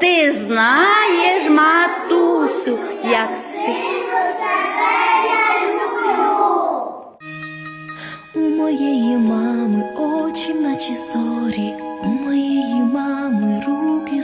Ти знаєш, матусю, як си. Сину тебе я люблю. У моєї мами очі, наче зорі,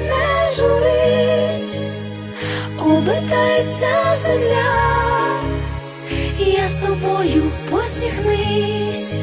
не журись, обертається земля, я з тобою посміхнись.